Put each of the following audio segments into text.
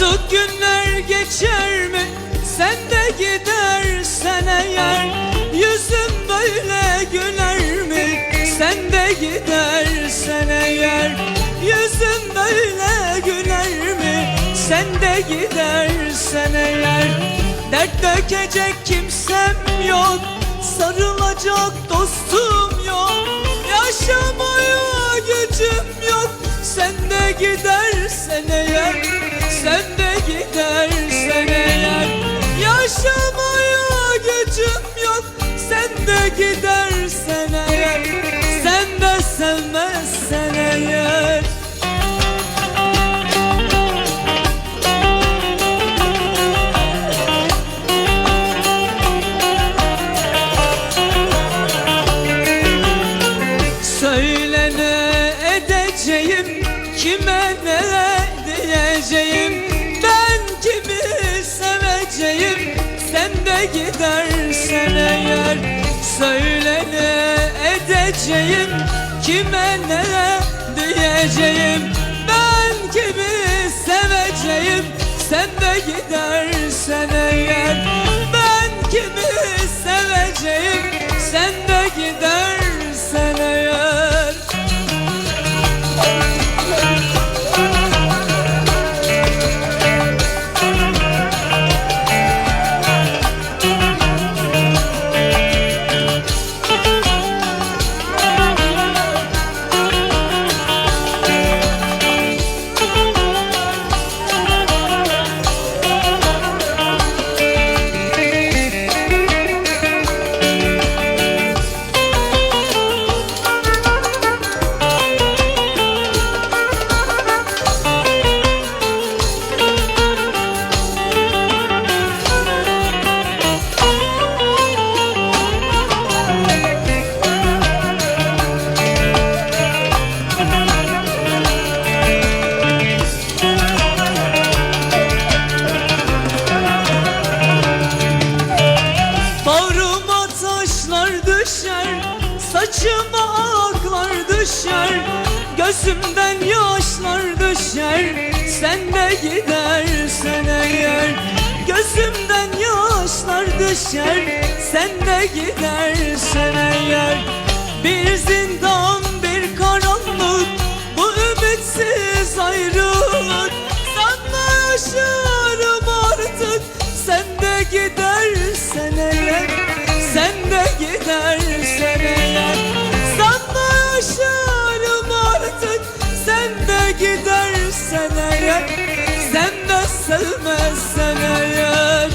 Artık günler geçer mi? Sen de gidersen eğer Yüzüm böyle güler mi? Sen de gidersen eğer Yüzüm böyle güler mi? Sen de gidersen eğer Dert dökecek kimsem yok Sarılacak dostum yok Yaşamaya gücüm yok Sen de gider gidersen eğer Sen de sevmezsen eğer edeceğim Kime ne diyeceğim. Ben kimi seveceğim Sen de gidersen Saçıma aklar düşer Gözümden yaşlar düşer. Sen de gidersen eğer Gözümden yaşlar düşer. Sen de gidersen eğer gidersen eğer Sen de sevmezsen eğer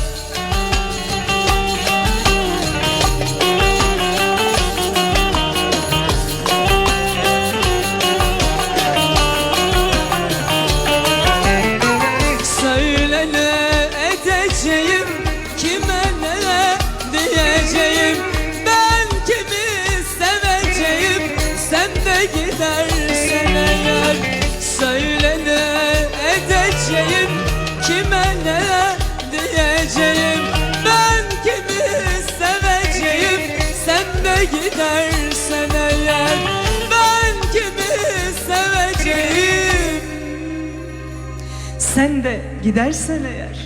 ne diyeceğim. Ben kimi seveceğim? Sen de gidersen eğer. Ben kimi seveceğim? Sen de gidersen eğer